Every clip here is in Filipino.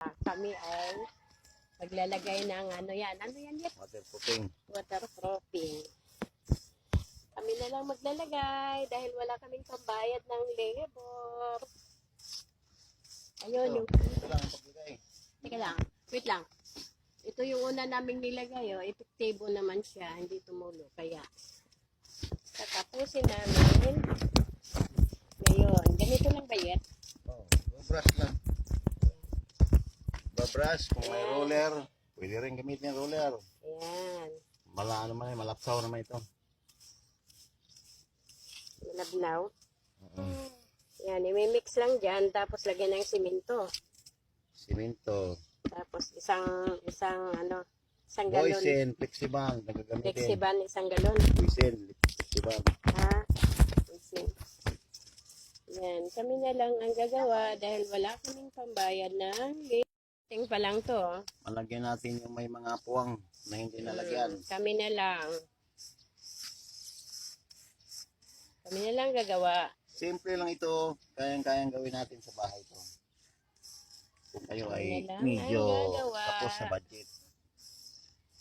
kami ay maglalagay ng ano yan. Ano yan yan? Waterproofing. Waterproofing. Kami na lang maglalagay dahil wala kaming pambayad ng labor. Ayun, yung... Ito lang ang paglagay. Teka lang, wait lang. Ito yung una naming nilagay, oh. Epektibo naman siya, hindi tumulo. Kaya, tatapusin namin. Ngayon, ganito lang ba yan? Oh, brush lang. Babrush, kung may roller, pwede rin gamitin yung roller. Ayan. Mala ano man, malapsaw naman ito. Malabnaw. Mm. Yan, imimix lang dyan, tapos lagyan ng simento. Simento, Tapos isang, isang, ano, isang galon. boysen, flexiban, nagagamitin. Flexiban, isang galon. Boysen, flexiban. Ha? Isang. Yan, kami na lang ang gagawa dahil wala kaming pambayad ng Ting pa lang to. oh. Malagyan natin yung may mga puwang na hindi nalagyan. Mm, kami na lang. Kami na lang gagawa. Simple lang ito, kayang-kayang gawin natin sa bahay to. Kung kayo ay na lang medyo gagawa. tapos sa budget.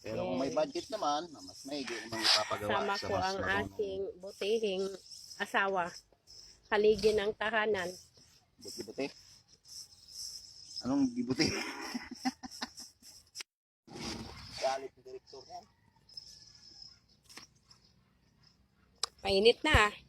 Pero kung may Yes. budget naman, mas maigi naman ipapagawa Sama sa ko mas ang marunong. aking butihing asawa. Haligi ng tahanan. Buti-buti. Anong gibuti? Galit ni direktor yan. Mainit na. ah.